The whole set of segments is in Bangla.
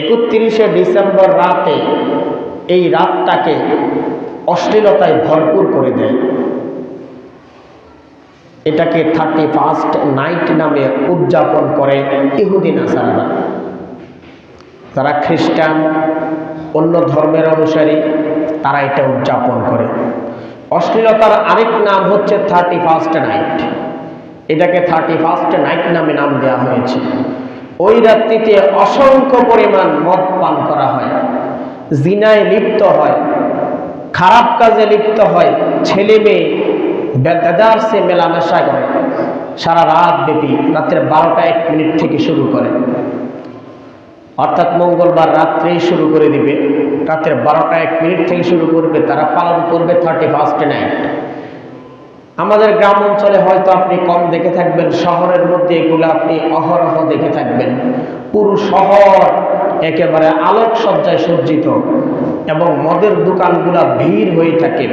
একত্রিশে ডিসেম্বর রাতে এই রাতটাকে অশ্লীলতায় ভরপুর করে দেয়। এটাকে থার্টি ফার্স্ট নাইট নামে উদযাপন করে ইহুদিন আসাররা যারা খ্রিস্টান, অন্য ধর্মের অনুসারী, তারা এটা উদযাপন করে। অশ্লীলতার আরেক নাম হচ্ছে থার্টি ফার্স্ট নাইট এটাকে থার্টি ফার্স্ট নাইট নামে নাম দেওয়া হয়েছে। ওই রাত্রিতে অসংখ্য পরিমাণ মদ পান করা হয়। জিনায় লিপ্ত হয়, খারাপ কাজে লিপ্ত হয়, ছেলে মেয়ে বেদাদার্সে মেলামেশা করে। সারা রাত ব্যাপী রাত্রের বারোটা এক মিনিট থেকে শুরু করে। অর্থাৎ মঙ্গলবার রাত্রেই শুরু করে দিবে। রাতের বারোটা এক মিনিট থেকে শুরু করবে, তারা পালন করবে থার্টি ফার্স্ট নাইট আমাদের গ্রাম অঞ্চলে হয়তো আপনি কম দেখে থাকবেন, শহরের মধ্যে এগুলো আপনি অহরহ দেখে থাকবেন। পুরো শহর একেবারে আলোক সজ্জায় সজ্জিত এবং মদের দোকানগুলো ভিড় হয়ে থাকে।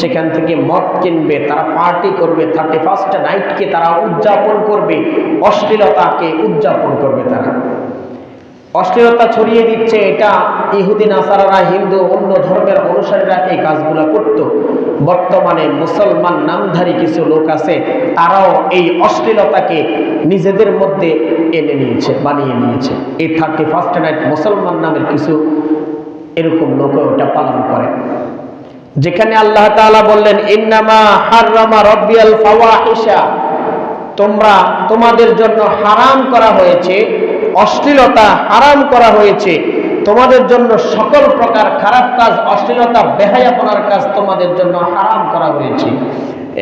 সেখান থেকে মদ কিনবে, তারা পার্টি করবে থার্টি ফার্স্ট নাইটকে তারা উদযাপন করবে, অশ্লীলতাকে উদযাপন করবে তারা। অশ্লীলতা ছড়িয়ে দিচ্ছে এটা ইহুদিন, আসারারা, হিন্দু, অন্য ধর্মের অনুসারীরা এই কাজগুলো করত। বর্তমানে মুসলমান নামধারী কিছু লোক আছে, তারাও এই অশ্লীলতাকে নিজেদের মধ্যে এনে নিয়েছে, বানিয়ে নিয়েছে। এই থার্টি ফার্স্ট নাইট মুসলমান নামের কিছু এরকম লোক ওটা পালন করে। যেখানে আল্লাহ তাআলা বললেন, ইন্নামা হাররামা রব্বিয়াল ফাওয়াহিশা। তোমরা তোমাদের জন্য হারাম করা হয়েছে অশ্লীলতা হারাম করা হয়েছে। তোমাদের জন্য সকল প্রকার খারাপ কাজ, অশ্লীলতা বেহায়া বেহায়াপনার কাজ তোমাদের জন্য হারাম করা হয়েছে।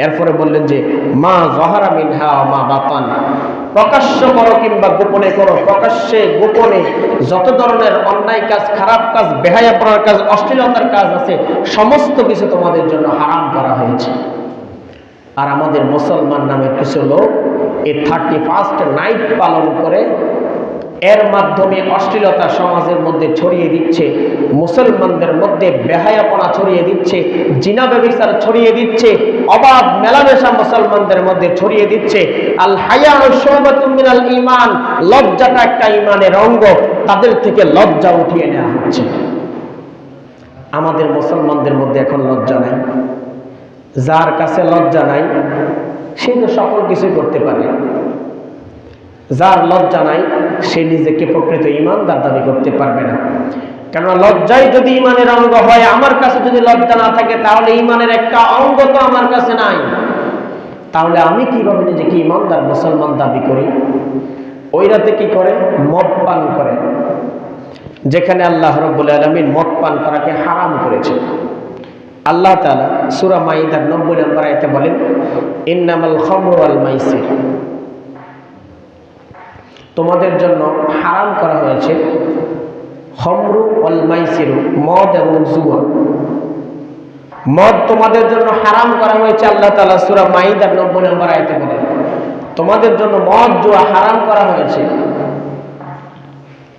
এরপরে বললেন যে, মা জহারা মিনহা মা বাতান। প্রকাশ্য করো কিংবা গোপনে করো, প্রকাশ্যে গোপনে যত ধরনের অন্যায় কাজ, খারাপ কাজ বেহায়াপনার কাজ, অশ্লীলতার কাজ আছে, সমস্ত কিছু তোমাদের জন্য হারাম করা হয়েছে। আর আমাদের মুসলমান নামের কিছু লোক এই থার্টি ফার্স্ট নাইট পালন করে এর মাধ্যমে অশ্লীলতা সমাজের মধ্যে ছড়িয়ে দিচ্ছে, মুসলমানদের মধ্যে বেহায়াপনা ছড়িয়ে দিচ্ছে, জিনা ব্যবচার ছড়িয়ে দিচ্ছে, অবাধ মেলামেশা মুসলমানদের মধ্যে ছড়িয়ে দিচ্ছে। আল হায়া ইমান লজ্জাটা একটা ইমানের অঙ্গ, তাদের থেকে লজ্জা উঠিয়ে নেওয়া হচ্ছে। আমাদের মুসলমানদের মধ্যে এখন লজ্জা নাই। যার কাছে লজ্জা নাই, সে তো সকল কিছুই করতে পারে। যার লজ্জা নাই সে নিজেকে প্রকৃত ইমানদার দাবি করতে পারবে না। কেননা লজ্জাই যদি ইমানের অঙ্গ হয়, আমার কাছে যদি লজ্জা না থাকে, তাহলে ইমানের একটা অঙ্গ তো আমার কাছে নাই। তাহলে আমি কীভাবে নিজেকে ইমানদার মুসলমান দাবি করি? ওই রাতে কি করে? মদ পান করে। যেখানে আল্লাহ রব্বুল আলমিন মদ পান করাকে হারাম করেছে। আল্লাহ তালা সুরা মাইদার নব্বই নম্বর আয়তে বলেন, ইন্নামাল খমর আল মাইসির। তোমাদের জন্য হারাম করা হয়েছে। হমরু অল মাইসিরু, মদ এবং জুয়া। মদ তোমাদের জন্য হারাম করা হয়েছে, আল্লাহ তালা সুরা মাইদার নব্বই নম্বর আয়তে বলে তোমাদের জন্য মদ, জুয়া হারাম করা হয়েছে।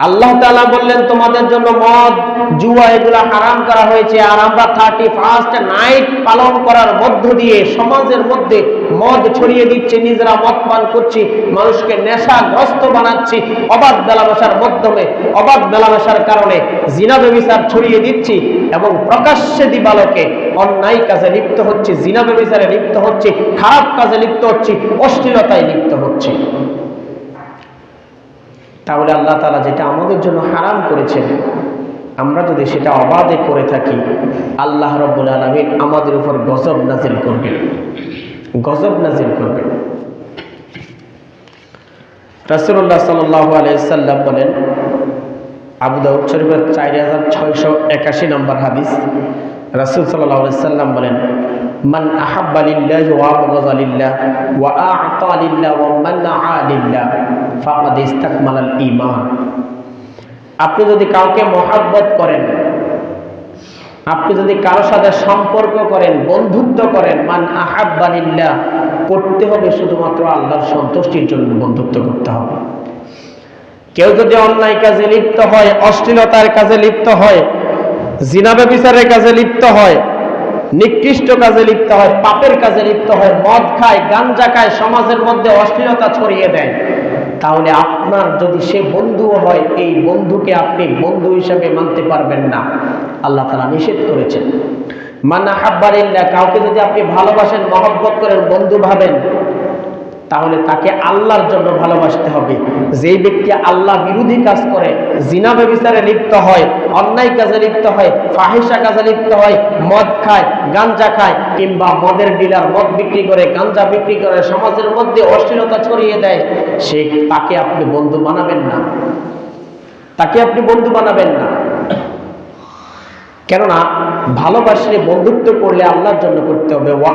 আল্লাহ তালা বললেন, তোমাদের জন্য মদ, জুয়া এগুলা হারাম করা হয়েছে আর আমরা থার্টি ফার্স্ট নাইট পালন করার মধ্য দিয়ে সমাজের মধ্যে মদ ছড়িয়ে দিচ্ছে, নিজেরা মদ পান করছি, মানুষকে নেশাগ্রস্ত বানাচ্ছি, অবাধ মেলামেশার মাধ্যমে, অবাধ মেলামেশার কারণে জিনা ব্যবিচার ছড়িয়ে দিচ্ছি এবং প্রকাশ্যে দিবালকে অন্যায় কাজে লিপ্ত হচ্ছে, জিনা ব্যবিচারে লিপ্ত হচ্ছে, খারাপ কাজে লিপ্ত হচ্ছে, অশ্লীলতায় লিপ্ত হচ্ছে। তাহলে আল্লাহ তালা যেটা আমাদের জন্য হারাম করেছেন, আমরা যদি সেটা অবাধে করে থাকি, আল্লাহ রব্বুল আলমিন আমাদের উপর গজব নাজিল করবেন। গজব নাজিল করবেন। রাসুল্লাহ সাল্লাহ আলাইসাল্লাম বলেন, আবু দাউদ শরীফের চার হাজার ছয়শো একাশি নম্বর হাদিস, রাসুল সাল্লাহ সাল্লাম বলেন মান আহাব্বা লিল্লাহ ওয়া আবগাযা লিল্লাহ ওয়া আ'তা লিল্লাহ ওয়া মানআ লিল্লাহ আপনি যদি কাউকে মহাব্বত করেন, আপনি যদি কারও সাথে সম্পর্ক করেন, বন্ধুত্ব করেন, মান আহাব্বা লিল্লাহ, করতে হবে শুধুমাত্র আল্লাহর সন্তুষ্টির জন্য বন্ধুত্ব করতে হবে। কেউ যদি অন্যায় কাজে লিপ্ত হয়, অশ্লীলতার কাজে লিপ্ত হয় জিনাবে বিচারের কাজে লিপ্ত হয় নিকৃষ্ট কাজে লিপ্ত হয়, পাপের কাজে লিপ্ত হয়, মদ খায়, গাঞ্জা খায়, সমাজের মধ্যে অশ্লীলতা ছড়িয়ে দেয়। তাহলে আপনার যদি সে বন্ধুও হয়, এই বন্ধুকে আপনি বন্ধু হিসেবে মানতে পারবেন না। আল্লাহ তালা নিষেধ করেছেন। মানা হাব্বারিল্লা কাউকে যদি আপনি ভালোবাসেন, মহব্বত করেন, বন্ধু ভাবেন, তাহলে তাকে আল্লাহর জন্য ভালোবাসতে হবে। যেই ব্যক্তি আল্লাহ বিরোধী কাজ করে, জিনা ব্যবিচারে লিপ্ত হয়, অন্যায় কাজে লিপ্ত হয় ফাহিসা কাজে লিপ্ত হয়, মদ খায় গাঞ্জা খায় কিংবা মদের ডিলার মদ বিক্রি করে, গাঞ্জা বিক্রি করে, সমাজের মধ্যে অশ্লীলতা ছড়িয়ে দেয়, সে তাকে আপনি বন্ধু বানাবেন না। তাকে আপনি বন্ধু বানাবেন না। কেননা, ভালোবাসলে বন্ধুত্ব করলে আল্লাহর জন্য করতে হবে। ওয়া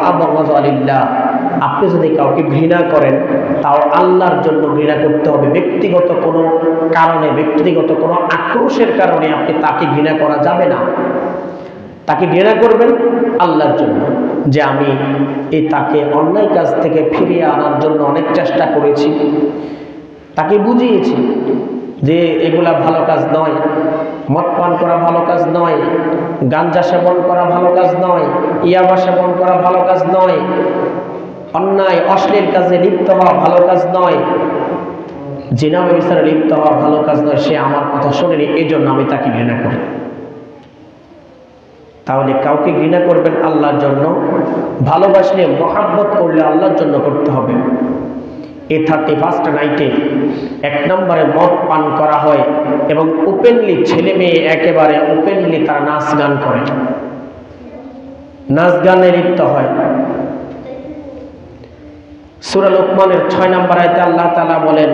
আপনি যদি কাউকে ঘৃণা করেন, তাও আল্লাহর জন্য ঘৃণা করতে হবে। ব্যক্তিগত কোনো কারণে, ব্যক্তিগত কোনো আক্রোশের কারণে আপনি তাকে ঘৃণা করা যাবে না। তাকে ঘৃণা করবেন আল্লাহর জন্য। যে আমি এই তাকে অন্যায় কাজ থেকে ফিরিয়ে আনার জন্য অনেক চেষ্টা করেছি, তাকে বুঝিয়েছি যে এগুলা ভালো কাজ নয়, মদ পান করা ভালো কাজ নয়, গাঞ্জা সেবন করা ভালো কাজ নয়, ইয়াবা সেবন করা ভালো কাজ নয়, অন্যায়, অশ্লীল কাজে লিপ্ত হওয়া ভালো কাজ নয়, জিনা ব্যবস্থায় লিপ্ত হওয়া ভালো কাজ নয়, সে আমার কথা শোনেনি এই জন্য আমি তাকে ঘৃণা করি। তাহলে কাউকে ঘৃণা করবেন আল্লাহর জন্য, ভালোবাসলে মহাব্বত করলে আল্লাহর জন্য করতে হবে। এ থার্টি ফার্স্ট নাইটে এক নম্বরে মদ পান করা হয় এবং ওপেনলি ছেলে মেয়ে একেবারে ওপেনলি তারা নাচ গান করে। নাচ গানে লিপ্ত হয়। সুরা লোকমানের ছয় নম্বর আয়তে আল্লাহ তালা বলেন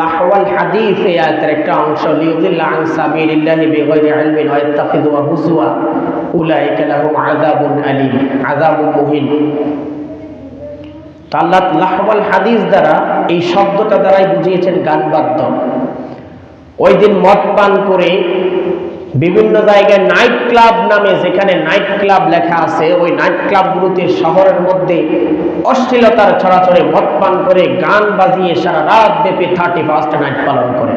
লাহওয়াল হাদিস এই আয়তের একটা অংশ লিউদিল্লাহ সাবিলিল্লাহি বিগয়রি ইলমিন ওয়া ইত্তাখিযুহা হুজুয়া উলাইকা লাহুম আযাবুন আলীম, আযাবুন মুহিন। তো আল্লাহ লাহওয়াল হাদিস দ্বারা এই শব্দটা দ্বারাই বুঝিয়েছেন গান বাদ্য। ওই দিন মদ পান করে বিভিন্ন জায়গায় নাইট ক্লাব নামে যেখানে নাইট ক্লাব লেখা আছে, ওই নাইট ক্লাবগুলোতে শহরের মধ্যে অশ্লীলতার ছড়াছড়ে মদ করে, গান বাজিয়ে সারা রাত ব্যাপী থার্টি ফার্স্ট নাইট পালন করে।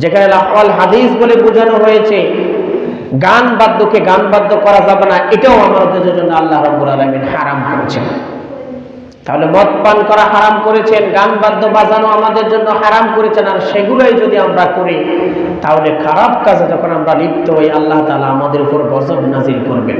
যেখানে লাহওয়াল হাদিস বলে বোঝানো হয়েছে, গান বাদ্যকে গান বাদ্য করা যাবে না, এটাও আমাদের জন্য আল্লাহ রব্বুল আলমিন হারাম করেছেন। তাহলে মদ পান করা হারাম করেছেন, গান বাদ্য বাজানো আমাদের জন্য হারাম করেছেন, আর সেগুলোই যদি আমরা করি, তাহলে খারাপ কাজে যখন আমরা লিপ্ত হই, আল্লাহ তালা আমাদের উপর গজব নাজিল করবেন।